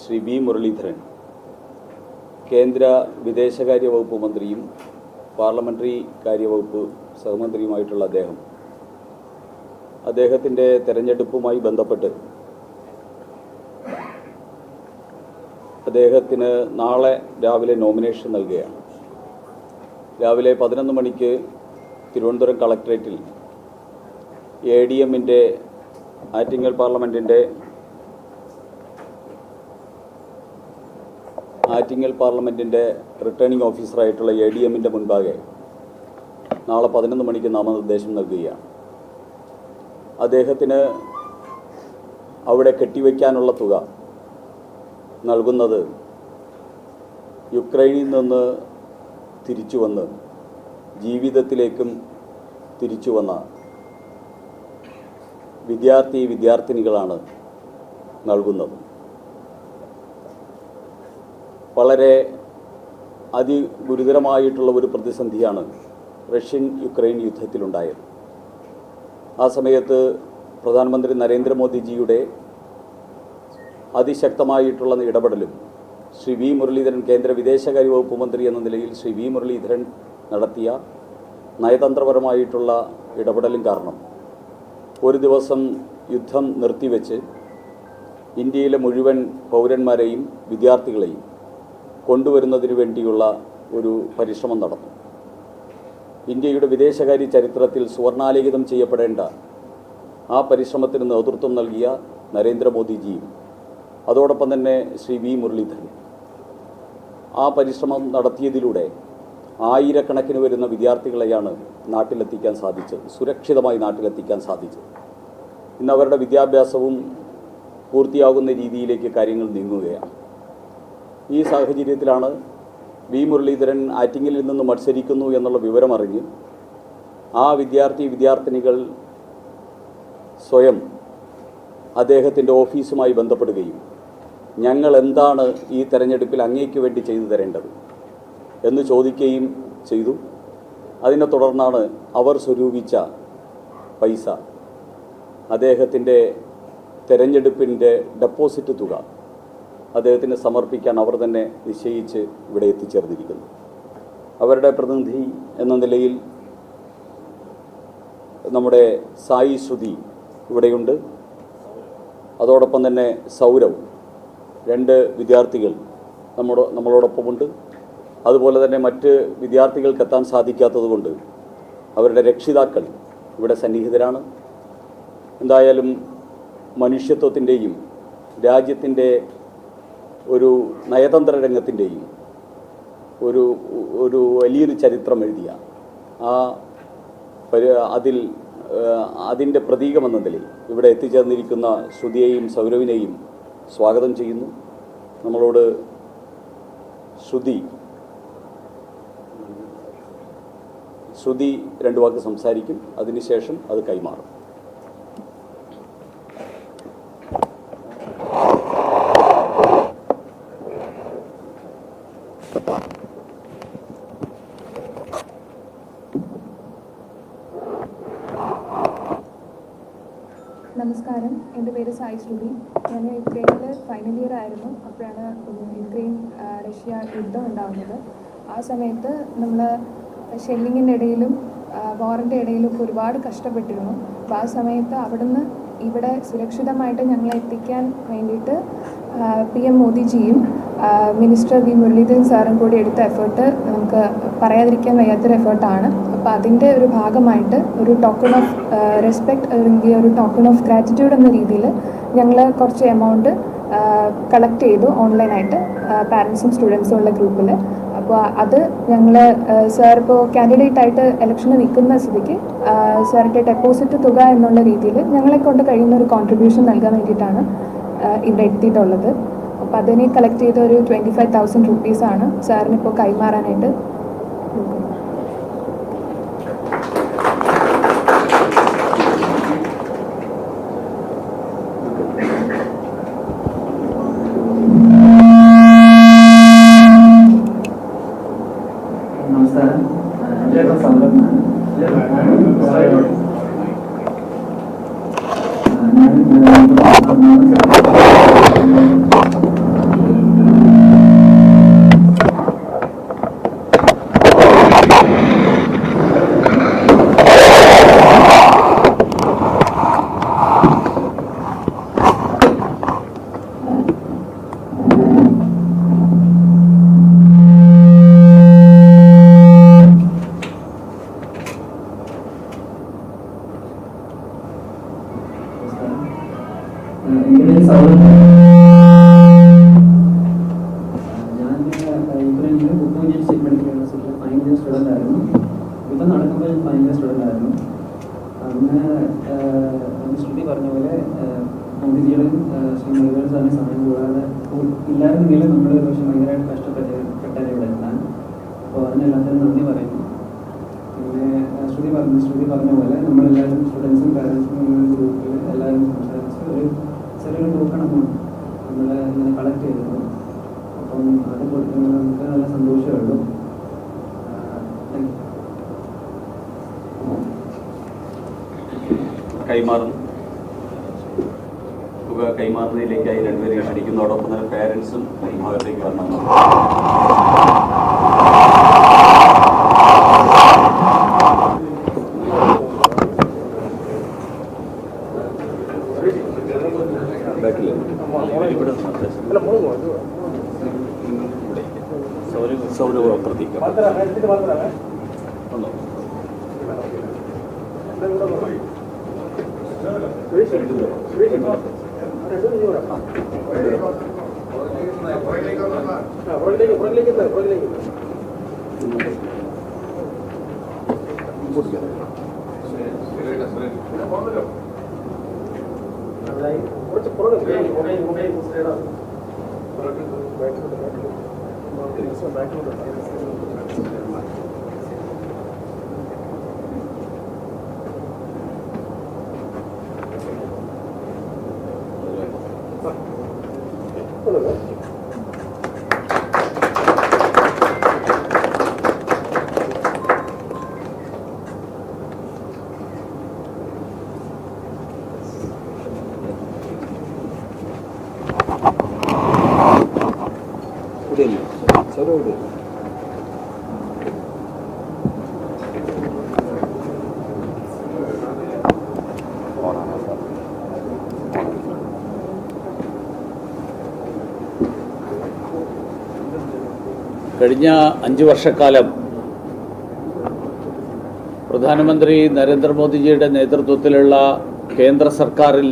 Shri V Muraleedharan കേന്ദ്ര വിദേശകാര്യ വകുപ്പ് മന്ത്രിയും പാർലമെന്ററി കാര്യവകുപ്പ് സഹമന്ത്രിയുമായിട്ടുള്ള അദ്ദേഹം. അദ്ദേഹത്തിന്റെ തെരഞ്ഞെടുപ്പുമായി ബന്ധപ്പെട്ട് അദ്ദേഹത്തിന് നാളെ രാവിലെ നോമിനേഷൻ നൽകുകയാണ്. രാവിലെ പതിനൊന്ന് മണിക്ക് തിരുവനന്തപുരം കളക്ട്രേറ്റിൽ എ ഡി എമ്മിന്റെ ആറ്റിങ്ങൽ പാർലമെന്റിന്റെ ആറ്റിങ്ങൽ പാർലമെന്റിന്റെ റിട്ടേണിംഗ് ഓഫീസറായിട്ടുള്ള എ ഡി എമ്മിന്റെ മുൻപാകെ നാളെ പതിനൊന്ന് മണിക്ക് നാമനിർദ്ദേശം നൽകുകയാണ്. അദ്ദേഹത്തിന് അവിടെ കെട്ടിവയ്ക്കാനുള്ള തുക നൽകുന്നത് യുക്രൈനിൽ നിന്ന് തിരിച്ചു വന്ന് ജീവിതത്തിലേക്കും തിരിച്ചു വന്ന വിദ്യാർത്ഥി വിദ്യാർത്ഥിനികളാണ് നൽകുന്നത്. വളരെ അതിഗുരുതരമായിട്ടുള്ള ഒരു പ്രതിസന്ധിയാണ് റഷ്യൻ യുക്രൈൻ യുദ്ധത്തിലുണ്ടായത്. ആ സമയത്ത് പ്രധാനമന്ത്രി നരേന്ദ്രമോദിജിയുടെ അതിശക്തമായിട്ടുള്ള ഇടപെടലും ശ്രീ വി മുരളീധരൻ കേന്ദ്ര വിദേശകാര്യ വകുപ്പ് മന്ത്രി എന്ന നിലയിൽ ശ്രീ വി മുരളീധരൻ നടത്തിയ നയതന്ത്രപരമായിട്ടുള്ള ഇടപെടലും കാരണം ഒരു ദിവസം യുദ്ധം നിർത്തിവെച്ച് ഇന്ത്യയിലെ മുഴുവൻ പൗരന്മാരെയും വിദ്യാർത്ഥികളെയും കൊണ്ടുവരുന്നതിന് വേണ്ടിയുള്ള ഒരു പരിശ്രമം നടന്നു. ഇന്ത്യയുടെ വിദേശകാര്യ ചരിത്രത്തിൽ സുവർണാലിഖിതം ചെയ്യപ്പെടേണ്ട ആ പരിശ്രമത്തിന് നേതൃത്വം നൽകിയ നരേന്ദ്രമോദിജിയും അതോടൊപ്പം തന്നെ ശ്രീ വി മുരളീധരൻ ആ പരിശ്രമം നടത്തിയതിലൂടെ ആയിരക്കണക്കിന് വരുന്ന വിദ്യാർത്ഥികളെയാണ് നാട്ടിലെത്തിക്കാൻ സാധിച്ചത് സുരക്ഷിതമായി നാട്ടിലെത്തിക്കാൻ സാധിച്ചത്. ഇന്ന് അവരുടെ വിദ്യാഭ്യാസവും പൂർത്തിയാകുന്ന രീതിയിലേക്ക് കാര്യങ്ങൾ നീങ്ങുകയാണ്. ഈ സാഹചര്യത്തിലാണ് വി മുരളീധരൻ ആറ്റിങ്ങിൽ നിന്ന് മത്സരിക്കുന്നു എന്നുള്ള വിവരമറിഞ്ഞ് ആ വിദ്യാർത്ഥി വിദ്യാർത്ഥിനികൾ സ്വയം അദ്ദേഹത്തിന്റെ ഓഫീസുമായി ബന്ധപ്പെടുകയും ഞങ്ങൾ എന്താണ് ഈ തെരഞ്ഞെടുപ്പിൽ അങ്ങേക്ക് വേണ്ടി ചെയ്തു തരേണ്ടത് എന്ന് ചോദിക്കുകയും ചെയ്തു. അതിനെ തുടർന്നാണ് അവർ സ്വരൂപിച്ച പൈസ. അദ്ദേഹത്തിന്റെ തെരഞ്ഞെടുപ്പിന്റെ ഡെപ്പോസിറ്റ് തുക അദ്ദേഹത്തിന് സമർപ്പിക്കാൻ അവർ തന്നെ നിശ്ചയിച്ച് ഇവിടെ എത്തിച്ചേർന്നിരിക്കുന്നു. അവരുടെ പ്രതിനിധി എന്ന നിലയിൽ നമ്മുടെ സായി ശ്രുതി ഇവിടെയുണ്ട്. അതോടൊപ്പം തന്നെ സൗരവ് രണ്ട് വിദ്യാർത്ഥികൾ നമ്മുടെ നമ്മളോടൊപ്പമുണ്ട്. അതുപോലെ തന്നെ മറ്റ് വിദ്യാർത്ഥികൾക്ക് എത്താൻ സാധിക്കാത്തതുകൊണ്ട് അവരുടെ രക്ഷിതാക്കൾ ഇവിടെ സന്നിഹിതരാണ്. എന്തായാലും മനുഷ്യത്വത്തിന്റെയും രാജ്യത്തിന്റെ ഒരു നയതന്ത്ര രംഗത്തിന്റെയും ഒരു ഒരു വലിയൊരു ചരിത്രം എഴുതിയ ആ അതിൽ അതിന്റെ പ്രതീകമെന്ന നിലയിൽ ഇവിടെ എത്തിച്ചേർന്നിരിക്കുന്ന ശ്രുതിയെയും സൗരവിനെയും സ്വാഗതം ചെയ്യുന്നു. നമ്മളോട് ശ്രുതി ശ്രുതി രണ്ട് വാക്ക് സംസാരിക്കും. അതിനുശേഷം അത് കൈമാറും. എന്റെ പേര് ശ്രുതി ഞാൻ യുക്രൈനിൽ ഫൈനൽ ഇയർ ആയിരുന്നു. അപ്പോഴാണ് യുക്രൈൻ റഷ്യ യുദ്ധം ഉണ്ടാകുന്നത് ആ സമയത്ത് നമ്മൾ ഷെല്ലിങ്ങിന്റെ ഇടയിലും വാറിന്റെ ഇടയിലും ഒക്കെ ഒരുപാട് കഷ്ടപ്പെട്ടിരുന്നു. അപ്പോൾ ആ സമയത്ത് അവിടുന്ന് ഇവിടെ സുരക്ഷിതമായിട്ട് ഞങ്ങളെ എത്തിക്കാൻ വേണ്ടിയിട്ട് പി എം മോദിജിയും മിനിസ്റ്റർ വി മുരളീധരൻ സാറും കൂടി എടുത്ത എഫേർട്ട് നമുക്ക് പറയാതിരിക്കാൻ വയ്യാത്തൊരു എഫേർട്ടാണ് അപ്പോൾ അതിന്റെ ഒരു ഭാഗമായിട്ട് ഒരു ടോക്കൺ ഓഫ് റെസ്പെക്ട് അല്ലെങ്കിൽ ഒരു ടോക്കൺ ഓഫ് ഗ്രാറ്റിറ്റ്യൂഡ് എന്ന രീതിയിൽ ഞങ്ങൾ കുറച്ച് എമൗണ്ട് കളക്ട് ചെയ്തു ഓൺലൈനായിട്ട് പാരൻസും സ്റ്റുഡൻസും ഉള്ള ഗ്രൂപ്പിൽ അപ്പോൾ അത് ഞങ്ങൾ സാർ ഇപ്പോൾ കാൻഡിഡേറ്റ് ആയിട്ട് ഇലക്ഷന് നിൽക്കുന്ന സ്ഥിതിക്ക് സാറിന്റെ ഡെപ്പോസിറ്റ് തുക എന്നുള്ള രീതിയിൽ ഞങ്ങളെ കൊണ്ട് കഴിയുന്ന ഒരു കോൺട്രിബ്യൂഷൻ നൽകാൻ വേണ്ടിയിട്ടാണ് ഇവിടെ എത്തിയിട്ടുള്ളത്. അപ്പോൾ അതിനെ കളക്ട് ചെയ്ത ഒരു ട്വന്റി ഫൈവ് തൗസൻഡ് റുപ്പീസാണ് സാറിനിപ്പോൾ കൈമാറാനായിട്ട്. പറഞ്ഞ പോലെ മോദിജിയുടെയും ശ്രീമതികളുടെ തന്നെ സമയം കൂടാതെ ഇല്ലായിരുന്നെങ്കിൽ നമ്മൾ ഒരു പക്ഷെ ഭയങ്കരമായിട്ട് കഷ്ടപ്പെട്ടത് ഇവിടെ എത്താൻ. അപ്പോൾ അതിനെല്ലാത്തിനും നന്ദി പറയുന്നു. പിന്നെ ശ്രുതി പറഞ്ഞു ശ്രുതി പറഞ്ഞ പോലെ നമ്മളെല്ലാവരും സ്റ്റുഡൻസും പാരൻസും ഗ്രൂപ്പിൽ എല്ലാവരും സംസാരിച്ച് ഒരു ചെറിയൊരു ടോക്കൺ എമൗണ്ട് നമ്മൾ ഇങ്ങനെ കളക്ട് ചെയ്തിരുന്നു. അപ്പം അത് കൊടുക്കുന്നത് നമുക്ക് നല്ല സന്തോഷമേ ഉള്ളൂ. കൈമാറുന്നു. കൈമാറുന്നതിലേക്കായി രണ്ടുപേരെയും ക്ഷണിക്കുന്നതോടൊപ്പം തന്നെ പേരൻസും ഭാഗത്തേക്ക് വരണം ഇവിടെയല്ലേ കഴിഞ്ഞ അഞ്ച് വർഷക്കാലം പ്രധാനമന്ത്രി നരേന്ദ്രമോദിജിയുടെ നേതൃത്വത്തിലുള്ള കേന്ദ്ര സർക്കാരിൽ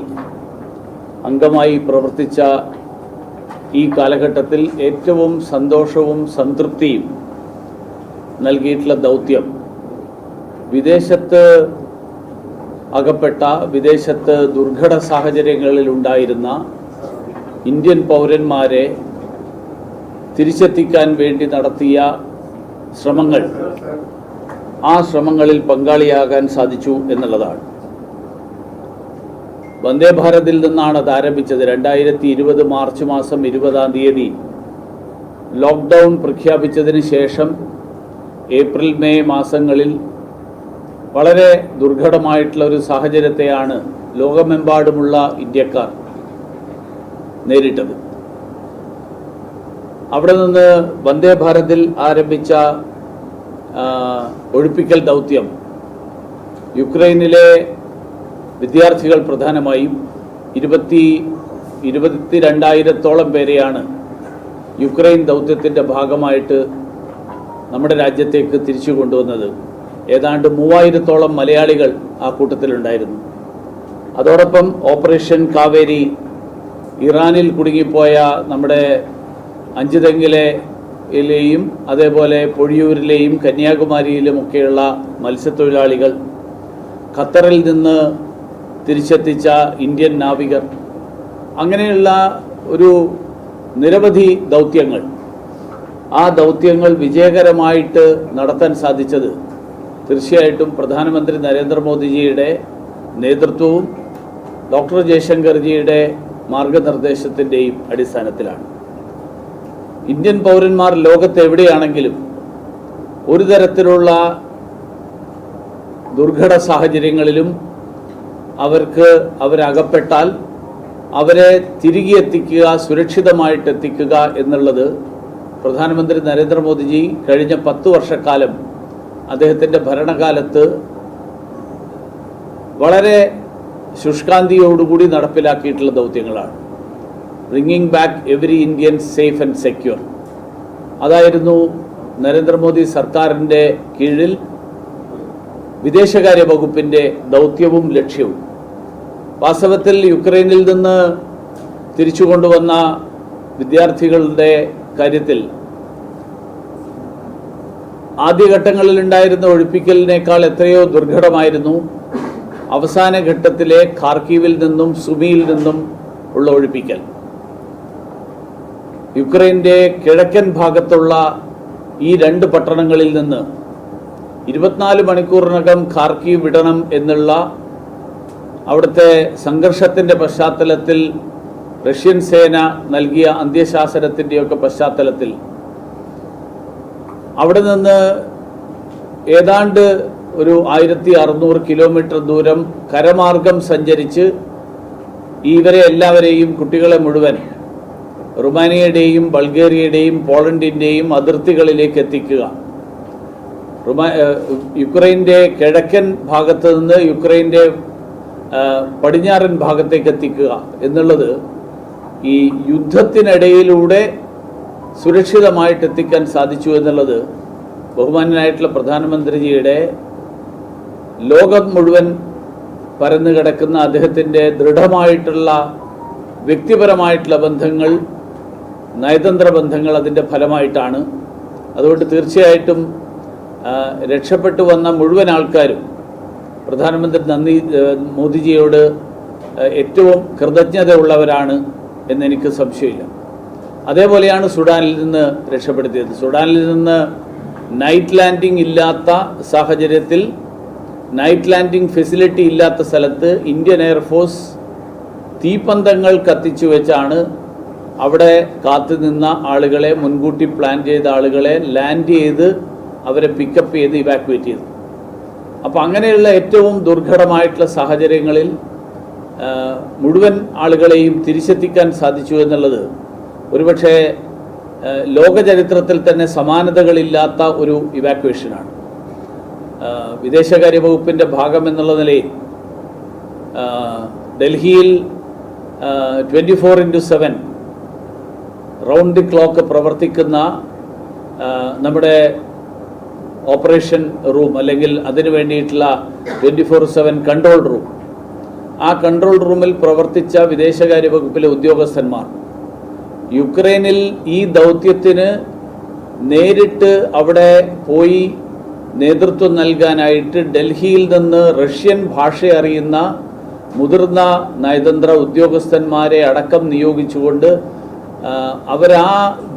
അംഗമായി പ്രവർത്തിച്ച ഈ കാലഘട്ടത്തിൽ ഏറ്റവും സന്തോഷവും സംതൃപ്തിയും നൽകിയിട്ടുള്ള ദൗത്യം വിദേശത്ത് അകപ്പെട്ട വിദേശത്ത് ദുർഘട സാഹചര്യങ്ങളിൽ ഉണ്ടായിരുന്ന ഇന്ത്യൻ പൗരന്മാരെ തിരിച്ചെത്തിക്കാൻ വേണ്ടി നടത്തിയ ശ്രമങ്ങൾ ആ ശ്രമങ്ങളിൽ പങ്കാളിയാകാൻ സാധിച്ചു എന്നുള്ളതാണ്. വന്ദേ ഭാരതിൽ നിന്നാണ് അത് ആരംഭിച്ചത്. രണ്ടായിരത്തി ഇരുപത് മാർച്ച് മാസം ഇരുപതാം തീയതി ലോക്ക്ഡൗൺ പ്രഖ്യാപിച്ചതിന് ശേഷം ഏപ്രിൽ മെയ് മാസങ്ങളിൽ വളരെ ദുർഘടമായിട്ടുള്ള ഒരു സാഹചര്യത്തെയാണ് ലോകമെമ്പാടുമുള്ള ഇന്ത്യക്കാർ നേരിട്ടത്. അവിടെ നിന്ന് വന്ദേ ഭാരതിൽ ആരംഭിച്ച ഒഴിപ്പിക്കൽ ദൗത്യം യുക്രൈനിലെ വിദ്യാർത്ഥികൾ പ്രധാനമായും ഇരുപത്തി ഇരുപത്തി രണ്ടായിരത്തോളം പേരെയാണ് യുക്രൈൻ ദൗത്യത്തിന്റെ ഭാഗമായിട്ട് നമ്മുടെ രാജ്യത്തേക്ക് തിരിച്ചു കൊണ്ടുവന്നത്. ഏതാണ്ട് മൂവായിരത്തോളം മലയാളികൾ ആ കൂട്ടത്തിലുണ്ടായിരുന്നു. അതോടൊപ്പം ഓപ്പറേഷൻ കാവേരി ഇറാനിൽ കുടുങ്ങിപ്പോയ നമ്മുടെ അഞ്ചുതെങ്ങിലെയും അതേപോലെ പൊഴിയൂരിലെയും കന്യാകുമാരിയിലുമൊക്കെയുള്ള മത്സ്യത്തൊഴിലാളികൾ ഖത്തറിൽ നിന്ന് തിരിച്ചെത്തിച്ച ഇന്ത്യൻ നാവികർ. അങ്ങനെയുള്ള ഒരു നിരവധി ദൗത്യങ്ങൾ. ആ ദൗത്യങ്ങൾ വിജയകരമായിട്ട് നടത്താൻ സാധിച്ചത് തീർച്ചയായിട്ടും പ്രധാനമന്ത്രി നരേന്ദ്രമോദിജിയുടെ നേതൃത്വവും ഡോക്ടർ ജയശങ്കർജിയുടെ മാർഗനിർദ്ദേശത്തിന്റെയും അടിസ്ഥാനത്തിലാണ്. ഇന്ത്യൻ പൗരന്മാർ ലോകത്ത് എവിടെയാണെങ്കിലും ഒരു തരത്തിലുള്ള ദുർഘട സാഹചര്യങ്ങളിലും അവർക്ക് അവരകപ്പെട്ടാൽ അവരെ തിരികെ എത്തിക്കുക സുരക്ഷിതമായിട്ട് എത്തിക്കുക എന്നുള്ളത് പ്രധാനമന്ത്രി നരേന്ദ്രമോദിജി കഴിഞ്ഞ പത്ത് വർഷക്കാലം അദ്ദേഹത്തിന്റെ ഭരണകാലത്ത് വളരെ ശുഷ്കാന്തിയോടുകൂടി നടപ്പിലാക്കിയിട്ടുള്ള ദൗത്യങ്ങളാണ്. Bringing back every Indian safe and secure അതായിരുന്നു നരേന്ദ്രമോദി സർക്കാരിന്റെ കീഴിൽ വിദേശകാര്യ വകുപ്പിന്റെ ദൗത്യവും ലക്ഷ്യവും. വാസ്തവത്തിൽ യുക്രൈനിൽ നിന്ന് തിരിച്ചു കൊണ്ടുവന്ന വിദ്യാർത്ഥികളുടെ കാര്യത്തിൽ ആദ്യഘട്ടങ്ങളിൽ ഉണ്ടായിരുന്ന ഒഴിപ്പിക്കലിനേക്കാൾ എത്രയോ ദുർഘടമായിരുന്നു അവസാന ഘട്ടത്തിലെ ഖാർക്കീവിൽ നിന്നും സുമിയിൽ നിന്നും ഉള്ള ഒഴിപ്പിക്കൽ. യുക്രൈന്റെ കിഴക്കൻ ഭാഗത്തുള്ള ഈ രണ്ട് പട്ടണങ്ങളിൽ നിന്ന് ഇരുപത്തിനാല് മണിക്കൂറിനകം ഖാർക്കീവ് വിടണം എന്നുള്ള അവിടുത്തെ സംഘർഷത്തിന്റെ പശ്ചാത്തലത്തിൽ റഷ്യൻ സേന നൽകിയ അന്ത്യശാസനത്തിന്റെയൊക്കെ പശ്ചാത്തലത്തിൽ അവിടെ നിന്ന് ഏതാണ്ട് ഒരു ആയിരത്തി അറുന്നൂറ് കിലോമീറ്റർ ദൂരം കരമാർഗം സഞ്ചരിച്ച് ഇവരെ എല്ലാവരെയും കുട്ടികളെ മുഴുവൻ റുമാനിയയുടെയും ബൾഗേറിയയുടെയും പോളണ്ടിന്റെയും അതിർത്തികളിലേക്ക് എത്തിക്കുക. റുമാ യുക്രൈന്റെ കിഴക്കൻ ഭാഗത്ത് നിന്ന് യുക്രൈന്റെ പടിഞ്ഞാറൻ ഭാഗത്തേക്ക് എത്തിക്കുക എന്നുള്ളത് ഈ യുദ്ധത്തിനിടയിലൂടെ സുരക്ഷിതമായിട്ട് എത്തിക്കാൻ സാധിച്ചു എന്നുള്ളത് ബഹുമാനനായിട്ടുള്ള പ്രധാനമന്ത്രിജിയുടെ ലോകം മുഴുവൻ പരന്നു കിടക്കുന്ന അദ്ദേഹത്തിന്റെ ദൃഢമായിട്ടുള്ള വ്യക്തിപരമായിട്ടുള്ള ബന്ധങ്ങൾ നയതന്ത്ര ബന്ധങ്ങൾ അതിന്റെ ഫലമായിട്ടാണ്. അതുകൊണ്ട് തീർച്ചയായിട്ടും രക്ഷപ്പെട്ടു വന്ന മുഴുവൻ ആൾക്കാരും പ്രധാനമന്ത്രി നന്ദി മോദിജിയോട് ഏറ്റവും ഏറ്റവും കൃതജ്ഞതയുള്ളവരാണ് എന്നെനിക്ക് സംശയമില്ല. അതേപോലെയാണ് സുഡാനിൽ നിന്ന് രക്ഷപ്പെടുത്തിയത്. സുഡാനിൽ നിന്ന് നൈറ്റ് ലാൻഡിംഗ് ഇല്ലാത്ത സാഹചര്യത്തിൽ നൈറ്റ് ലാൻഡിംഗ് ഫെസിലിറ്റി ഇല്ലാത്ത സ്ഥലത്ത് ഇന്ത്യൻ എയർഫോഴ്സ് തീപ്പന്തങ്ങൾ കത്തിച്ചു വെച്ചാണ് അവിടെ കാത്തു നിന്ന ആളുകളെ മുൻകൂട്ടി പ്ലാൻ ചെയ്ത ആളുകളെ ലാൻഡ് ചെയ്ത് അവരെ പിക്കപ്പ് ചെയ്ത് ഇവാക്യുവേറ്റ് ചെയ്തു. അപ്പോൾ അങ്ങനെയുള്ള ഏറ്റവും ദുർഘടമായിട്ടുള്ള സാഹചര്യങ്ങളിൽ മുഴുവൻ ആളുകളെയും തിരിച്ചെത്തിക്കാൻ സാധിച്ചു എന്നുള്ളത് ഒരുപക്ഷെ ലോകചരിത്രത്തിൽ ലോക ചരിത്രത്തിൽ തന്നെ സമാനതകളില്ലാത്ത ഒരു ഇവാക്യുവേഷനാണ് വിദേശകാര്യ വകുപ്പിന്റെ ഭാഗം എന്നുള്ള നിലയിൽ ഡൽഹിയിൽ twenty four into seven round the clock പ്രവർത്തിക്കുന്ന നമ്മുടെ ഓപ്പറേഷൻ റൂം അല്ലെങ്കിൽ അതിനു വേണ്ടിയിട്ടുള്ള twenty four seven control room. ആ കൺട്രോൾ റൂമിൽ പ്രവർത്തിച്ച വിദേശകാര്യ വകുപ്പിലെ ഉദ്യോഗസ്ഥന്മാർ. യുക്രൈനിൽ ഈ ദൗത്യത്തിന് നേരിട്ട് അവിടെ പോയി നേതൃത്വം നൽകാനായിട്ട് ഡൽഹിയിൽ നിന്ന് റഷ്യൻ ഭാഷ അറിയുന്ന മുതിർന്ന നയതന്ത്ര ഉദ്യോഗസ്ഥന്മാരെ അടക്കം നിയോഗിച്ചുകൊണ്ട് അവരാ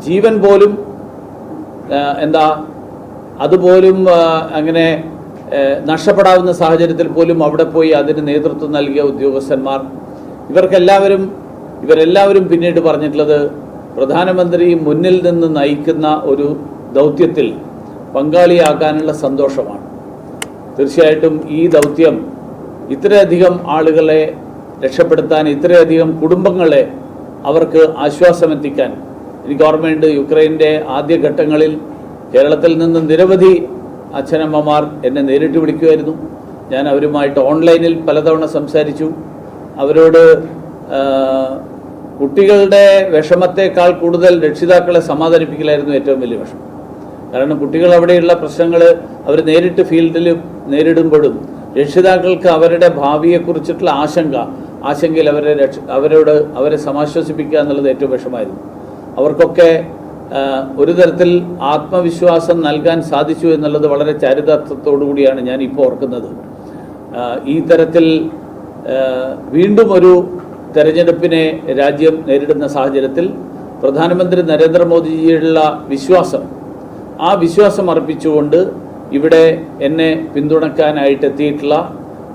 ജീവൻ പോലും എന്താ അതുപോലും അങ്ങനെ നഷ്ടപ്പെടാവുന്ന സാഹചര്യത്തിൽ പോലും അവിടെ പോയി അതിന് നേതൃത്വം നൽകിയ ഉദ്യോഗസ്ഥന്മാർ. ഇവർക്കെല്ലാവരും ഇവരെല്ലാവരും പിന്നീട് പറഞ്ഞിട്ടുള്ളത് പ്രധാനമന്ത്രി മുന്നിൽ നിന്ന് നയിക്കുന്ന ഒരു ദൗത്യത്തിൽ പങ്കാളിയാകാനുള്ള സന്തോഷമാണ്. തീർച്ചയായിട്ടും ഈ ദൗത്യം ഇത്രയധികം ആളുകളെ രക്ഷപ്പെടുത്താൻ ഇത്രയധികം കുടുംബങ്ങളെ അവർക്ക് ആശ്വാസമെത്തിക്കാൻ. എനിക്ക് ഓർമ്മയുണ്ട് യുക്രൈന്റെ ആദ്യഘട്ടങ്ങളിൽ കേരളത്തിൽ നിന്ന് നിരവധി അച്ഛനമ്മമാർ എന്നെ നേരിട്ട് വിളിക്കുമായിരുന്നു. ഞാൻ അവരുമായിട്ട് ഓൺലൈനിൽ പലതവണ സംസാരിച്ചു. അവരോട് കുട്ടികളുടെ വിഷമത്തേക്കാൾ കൂടുതൽ രക്ഷിതാക്കളെ സമാധാനിപ്പിക്കലായിരുന്നു ഏറ്റവും വലിയ വിഷമം. കാരണം കുട്ടികൾ അവിടെയുള്ള പ്രശ്നങ്ങൾ അവർ നേരിട്ട് ഫീൽഡിൽ നേരിടുമ്പോഴും രക്ഷിതാക്കൾക്ക് അവരുടെ ഭാവിയെക്കുറിച്ചിട്ടുള്ള ആശങ്ക ആശങ്കയിൽ അവരെ രക്ഷ അവരോട് അവരെ സമാശ്വസിപ്പിക്കുക എന്നുള്ളത് ഏറ്റവും വിഷമായിരുന്നു അവർക്കൊക്കെ ഒരു തരത്തിൽ ആത്മവിശ്വാസം നൽകാൻ സാധിച്ചു എന്നുള്ളത് വളരെ ചാരിതാർത്ഥത്തോടു കൂടിയാണ് ഞാൻ ഇപ്പോൾ ഓർക്കുന്നത് ഈ തരത്തിൽ വീണ്ടും ഒരു തെരഞ്ഞെടുപ്പിനെ രാജ്യം നേരിടുന്ന സാഹചര്യത്തിൽ പ്രധാനമന്ത്രി നരേന്ദ്രമോദിജിയുള്ള വിശ്വാസം ആ വിശ്വാസം അർപ്പിച്ചുകൊണ്ട് ഇവിടെ എന്നെ പിന്തുണക്കാനായിട്ട് എത്തിയിട്ടുള്ള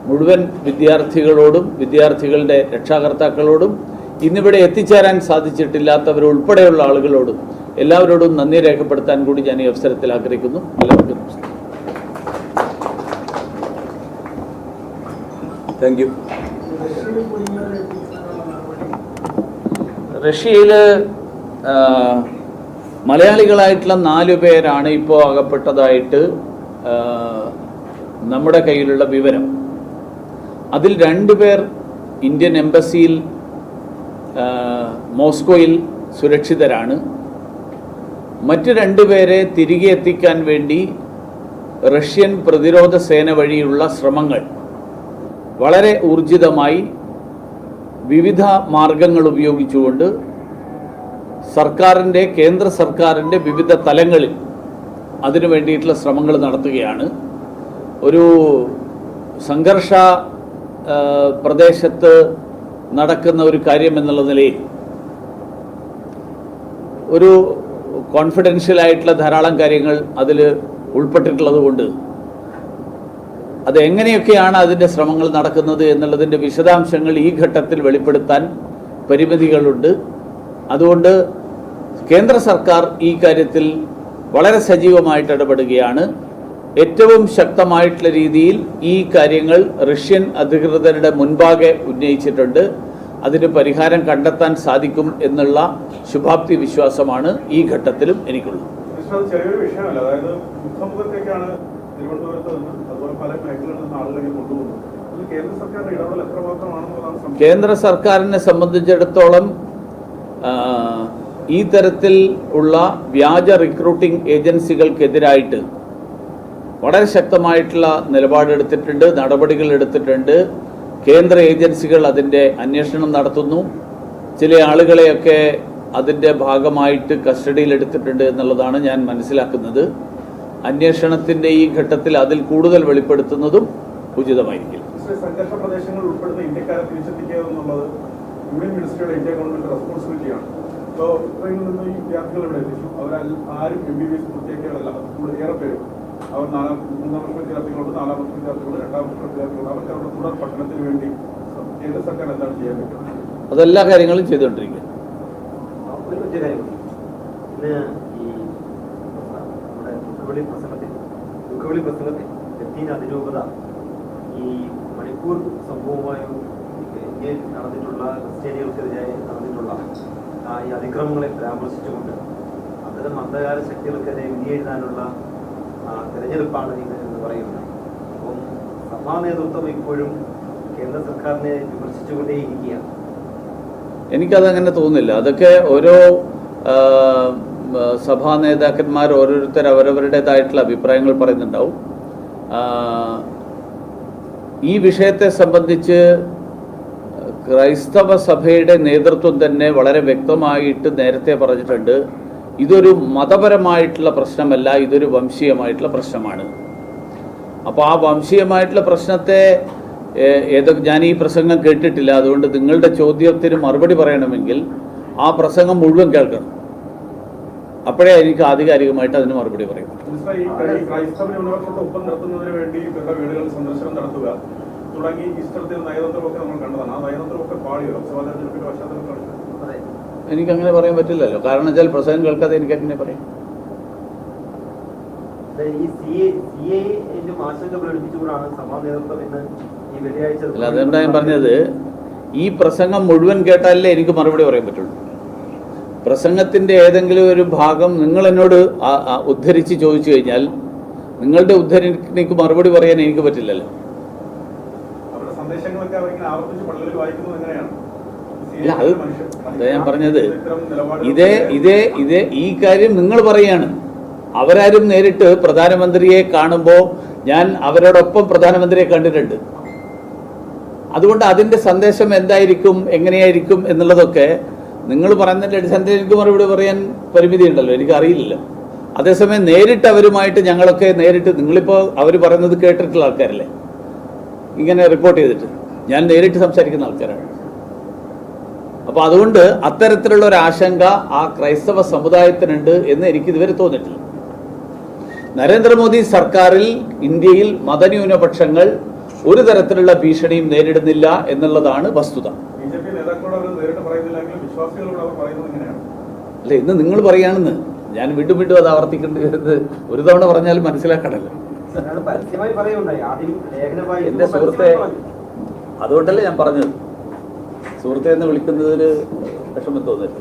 മുഴുവൻ വിദ്യാർത്ഥികളോടും വിദ്യാർത്ഥികളുടെ രക്ഷാകർത്താക്കളോടും ഇന്നിവിടെ എത്തിച്ചേരാൻ സാധിച്ചിട്ടില്ലാത്തവരുൾപ്പെടെയുള്ള ആളുകളോടും എല്ലാവരോടും നന്ദി രേഖപ്പെടുത്താൻ കൂടി ഞാൻ ഈ അവസരത്തിൽ ആഗ്രഹിക്കുന്നു. എല്ലാവർക്കും താങ്ക് യു റഷ്യയിൽ മലയാളികളായിട്ടുള്ള നാലു പേരാണ് ഇപ്പോൾ അകപ്പെട്ടതായിട്ട് നമ്മുടെ കയ്യിലുള്ള വിവരം. അതിൽ രണ്ടുപേർ ഇന്ത്യൻ എംബസിയിൽ മോസ്കോയിൽ സുരക്ഷിതരാണ്. മറ്റ് രണ്ടുപേരെ തിരികെ എത്തിക്കാൻ വേണ്ടി റഷ്യൻ പ്രതിരോധ സേന വഴിയുള്ള ശ്രമങ്ങൾ വളരെ ഊർജിതമായി വിവിധ മാർഗങ്ങൾ ഉപയോഗിച്ചുകൊണ്ട് സർക്കാരിന്റെ കേന്ദ്ര സർക്കാരിന്റെ വിവിധ തലങ്ങളിൽ അതിനു വേണ്ടിയിട്ടുള്ള ശ്രമങ്ങൾ നടത്തുകയാണ്. ഒരു സംഘർഷ പ്രദേശത്ത് നടക്കുന്ന ഒരു കാര്യം എന്നുള്ള നിലയിൽ ഒരു കോൺഫിഡൻഷ്യൽ ആയിട്ടുള്ള ധാരാളം കാര്യങ്ങൾ അതിൽ ഉൾപ്പെട്ടിട്ടുള്ളത് കൊണ്ട് അത് എങ്ങനെയൊക്കെയാണ് അതിന്റെ ശ്രമങ്ങൾ നടക്കുന്നത് എന്നുള്ളതിന്റെ വിശദാംശങ്ങൾ ഈ ഘട്ടത്തിൽ വെളിപ്പെടുത്താൻ പരിമിതികളുണ്ട്. അതുകൊണ്ട് കേന്ദ്ര സർക്കാർ ഈ കാര്യത്തിൽ വളരെ സജീവമായിട്ട് ഇടപെടുകയാണ്. ഏറ്റവും ശക്തമായിട്ടുള്ള രീതിയിൽ ഈ കാര്യങ്ങൾ റഷ്യൻ അധികൃതരുടെ മുൻപാകെ ഉന്നയിച്ചിട്ടുണ്ട്. അതിന് പരിഹാരം കണ്ടെത്താൻ സാധിക്കും എന്നുള്ള ശുഭാപ്തി വിശ്വാസമാണ് ഈ ഘട്ടത്തിലും എനിക്കുള്ളത്. ചെറിയൊരു വിഷയമല്ല. അതായത് മുഖമുഖത്തേക്കാണ് തിരുവനന്തപുരത്ത് നിന്ന് അതുപോലെ പല മേഖലകളിൽ നിന്ന് ആളുകളെ കൊണ്ടുപോകുന്നത്. കേന്ദ്ര സർക്കാരിന്റെ ഇടപെടൽ എത്രമാത്രമാണെന്നുള്ളതാണ് സംശയം. കേന്ദ്ര സർക്കാരിനെ സംബന്ധിച്ചിടത്തോളം ഈ തരത്തിൽ ഉള്ള വ്യാജ റിക്രൂട്ടിംഗ് ഏജൻസികൾക്കെതിരായിട്ട് വളരെ ശക്തമായിട്ടുള്ള നിലപാടെടുത്തിട്ടുണ്ട് നടപടികൾ എടുത്തിട്ടുണ്ട്. കേന്ദ്ര ഏജൻസികൾ അതിന്റെ അന്വേഷണം നടത്തുന്നു. ചില ആളുകളെയൊക്കെ അതിന്റെ ഭാഗമായിട്ട് കസ്റ്റഡിയിൽ എടുത്തിട്ടുണ്ട് എന്നുള്ളതാണ് ഞാൻ മനസ്സിലാക്കുന്നത്. അന്വേഷണത്തിന്റെ ഈ ഘട്ടത്തിൽ അതിൽ കൂടുതൽ വെളിപ്പെടുത്തുന്നതും ഉചിതമായിരിക്കും. സംഘർഷ പ്രദേശങ്ങൾ ഉൾപ്പെടുന്ന ഇന്ത്യക്കാരെ തിരിച്ചെത്തിക്കുക എന്നുള്ളത് യൂണിയൻ മിനിസ്റ്ററിയുടെ ഇന്ത്യ ഗവൺമെന്റ് റെസ്പോൺസിബിലിറ്റിയാണ്. സോ നിന്ന് ഈ അവർ ആരും എം ബി ബി എസ് പൂർത്തിയാക്കിയവരല്ല. ഏറെ പേരും അവർ നാലാം മൂന്നാം വർഷ വിദ്യാർത്ഥികളുണ്ട് നാലാം വർഷ വിദ്യാർത്ഥികളുണ്ട് രണ്ടാം വർഷ വിദ്യാർത്ഥികളുണ്ട് അവർക്ക് അവരുടെ തുടർ പഠനത്തിന് വേണ്ടി കേന്ദ്ര സർക്കാർ എന്താണ് ചെയ്യാൻ പറ്റുന്നത്? അതെല്ലാ കാര്യങ്ങളും ചെയ്തുകൊണ്ടിരിക്കുക. ഒരു ഒറ്റ കാര്യം. ഇന്ന് ഈ നമ്മുടെ ദുഃഖവെളി പ്രസംഗത്തിൽ ദുഃഖവെളി പ്രസംഗത്തിൽ ലത്തീൻ അതിരൂപത ഈ മണിപ്പൂർ സംഭവമായും ഇന്ത്യയിൽ നടന്നിട്ടുള്ള ക്രിസ്ത്യാനികൾക്കെതിരായി നടന്നിട്ടുള്ള ഈ അതിക്രമങ്ങളെ പരാമർശിച്ചുകൊണ്ട് അത്തരം അന്ധകാര ശക്തികൾക്കെതിരെ വിധി എഴുതാനുള്ള തെരഞ്ഞെടുപ്പാണ് ഇത് എന്ന് പറയുന്നത്. അപ്പം സഭാ നേതൃത്വം ഇപ്പോഴും കേന്ദ്ര സർക്കാരിനെ വിമർശിച്ചുകൊണ്ടേയിരിക്കുകയാണ്. എനിക്കതങ്ങനെ തോന്നുന്നില്ല. അതൊക്കെ ഓരോ സഭാ നേതാക്കന്മാർ ഓരോരുത്തർ അവരവരുടേതായിട്ടുള്ള അഭിപ്രായങ്ങൾ പറയുന്നുണ്ടാവും. ഈ വിഷയത്തെ സംബന്ധിച്ച് ക്രൈസ്തവ സഭയുടെ നേതൃത്വം തന്നെ വളരെ വ്യക്തമായിട്ട് നേരത്തെ പറഞ്ഞിട്ടുണ്ട്. ഇതൊരു മതപരമായിട്ടുള്ള പ്രശ്നമല്ല ഇതൊരു വംശീയമായിട്ടുള്ള പ്രശ്നമാണ്. അപ്പോൾ ആ വംശീയമായിട്ടുള്ള പ്രശ്നത്തെ ഏതൊക്കെ ഞാൻ ഈ പ്രസംഗം കേട്ടിട്ടില്ല. അതുകൊണ്ട് നിങ്ങളുടെ ചോദ്യത്തിന് മറുപടി പറയണമെങ്കിൽ ആ പ്രസംഗം മുഴുവൻ കേൾക്കണം. അപ്പോഴേ എനിക്ക് ആധികാരികമായിട്ട് അതിന് മറുപടി പറയും തുടങ്ങി ഇഷ്ടത്തിൽ നയതന്ത്രമൊക്കെ നമ്മൾ കണ്ടതാണ്. ആ നയതന്ത്രമൊക്കെ പാളിയോ? സ്വാതന്ത്ര്യത്തിന്റെ പശ്ചാത്തലം കാണിച്ചത് അതെ എനിക്കങ്ങനെ പറയാൻ പറ്റില്ലല്ലോ. കാരണം വെച്ചാൽ പ്രസംഗം കേൾക്കാതെ എനിക്ക് എങ്ങനെ പറയാം. അല്ല അതുകൊണ്ടാണ് ഞാൻ പറഞ്ഞത് ഈ പ്രസംഗം മുഴുവൻ കേട്ടാലേ എനിക്ക് മറുപടി പറയാൻ പറ്റുള്ളൂ. പ്രസംഗത്തിന്റെ ഏതെങ്കിലും ഒരു ഭാഗം നിങ്ങൾ എന്നോട് ഉദ്ധരിച്ച് ചോദിച്ചു കഴിഞ്ഞാൽ നിങ്ങളുടെ ഉദ്ധരണിക്ക് മറുപടി പറയാൻ എനിക്ക് പറ്റില്ലല്ലോ. സന്ദേശങ്ങളൊക്കെ ആവർത്തിച്ച് പള്ളികളിൽ വായിക്കുന്നത് എങ്ങനെയാണ്? ഇല്ല അത് അതാ ഞാൻ പറഞ്ഞത്. ഇതേ ഇതേ ഇതേ ഈ കാര്യം നിങ്ങൾ പറയാണ്. അവരാരും നേരിട്ട് പ്രധാനമന്ത്രിയെ കാണുമ്പോൾ ഞാൻ അവരോടൊപ്പം പ്രധാനമന്ത്രിയെ കണ്ടിട്ടുണ്ട്. അതുകൊണ്ട് അതിന്റെ സന്ദേശം എന്തായിരിക്കും എങ്ങനെയായിരിക്കും എന്നുള്ളതൊക്കെ നിങ്ങൾ പറയുന്നതിന്റെ അടിസ്ഥാനത്തിൽ എനിക്ക് മറുപടി പറയാൻ പരിമിതി ഉണ്ടല്ലോ എനിക്ക് അറിയില്ലല്ലോ അതേസമയം നേരിട്ട് അവരുമായിട്ട് ഞങ്ങളൊക്കെ നേരിട്ട് നിങ്ങളിപ്പോൾ അവർ പറയുന്നത് കേട്ടിട്ടുള്ള ആൾക്കാരല്ലേ? ഇങ്ങനെ റിപ്പോർട്ട് ചെയ്തിട്ട്. ഞാൻ നേരിട്ട് സംസാരിക്കുന്ന ആൾക്കാരാണ്. അപ്പോൾ അതുകൊണ്ട് അത്തരത്തിലുള്ള ഒരു ആശങ്ക ആ ക്രൈസ്തവ സമുദായത്തിനുണ്ട് എന്ന് എനിക്ക് ഇതുവരെ തോന്നിയിട്ടില്ല. നരേന്ദ്രമോദി സർക്കാരിൽ ഇന്ത്യയിൽ മതന്യൂനപക്ഷങ്ങൾ ഒരു തരത്തിലുള്ള ഭീഷണിയും നേരിടുന്നില്ല എന്നുള്ളതാണ് വസ്തുത. അല്ല ഇന്ന് നിങ്ങൾ പറയുകയാണെന്ന്. ഞാൻ വീണ്ടും വീണ്ടും അത് ആവർത്തിക്കേണ്ടി വരുന്നത് ഒരു തവണ പറഞ്ഞാൽ മനസ്സിലാക്കണല്ലോ എന്റെ സുഹൃത്തെ അതുകൊണ്ടല്ലേ ഞാൻ പറഞ്ഞത്. സുഹൃത്തെ എന്ന് വിളിക്കുന്നതിൽ വിഷമം തോന്നില്ല